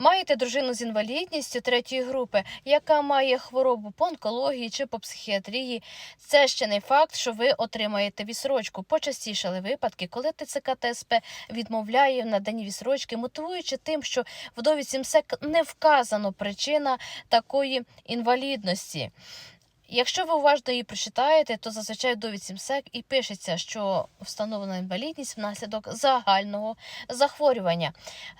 Маєте дружину з інвалідністю третьої групи, яка має хворобу по онкології чи по психіатрії. Це ще не факт, що ви отримаєте вісрочку. Почастішали випадки, коли ТЦК ТСП відмовляє в наданні вісрочки, мотивуючи тим, що в довідці МСЕК не вказано причина такої інвалідності. Якщо ви уважно її прочитаєте, то зазвичай до 8 сек і пишеться, що встановлена інвалідність внаслідок загального захворювання.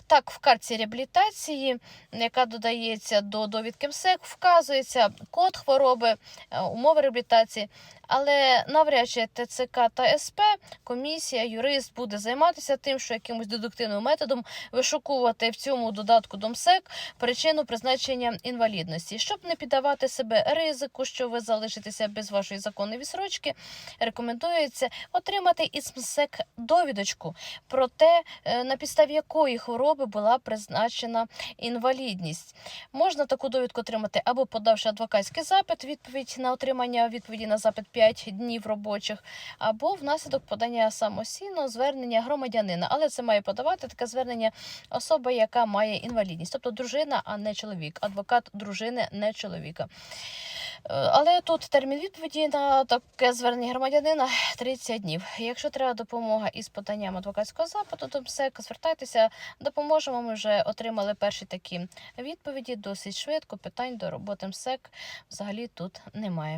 Так, в картці реабілітації, яка додається до довідки МСЕК, вказується код хвороби, е, умови реабілітації. Але навряд чи ТЦК та СП, комісія, юрист буде займатися тим, що якимось дедуктивним методом вишукувати в цьому додатку до МСЕК причину призначення інвалідності. Щоб не піддавати себе ризику, що ви залишитеся без вашої законної відсрочки, рекомендується отримати із МСЕК довідочку про те, е, на підставі якої хвороби була призначена інвалідність. Можна таку довідку отримати або подавши адвокатський запит, відповідь на отримання відповіді на запит 5 днів робочих, або внаслідок подання самостійного звернення громадянина. Але це має подавати таке звернення особа, яка має інвалідність, тобто дружина, а не чоловік, адвокат дружини, не чоловіка. Е, Але тут термін відповіді на таке звернення громадянина 30 днів. Якщо треба допомога із поданням адвокатського запиту, то МСЕК звертайтеся, допоможемо. Ми вже отримали перші такі відповіді досить швидко. Питань до роботи МСЕК взагалі тут немає.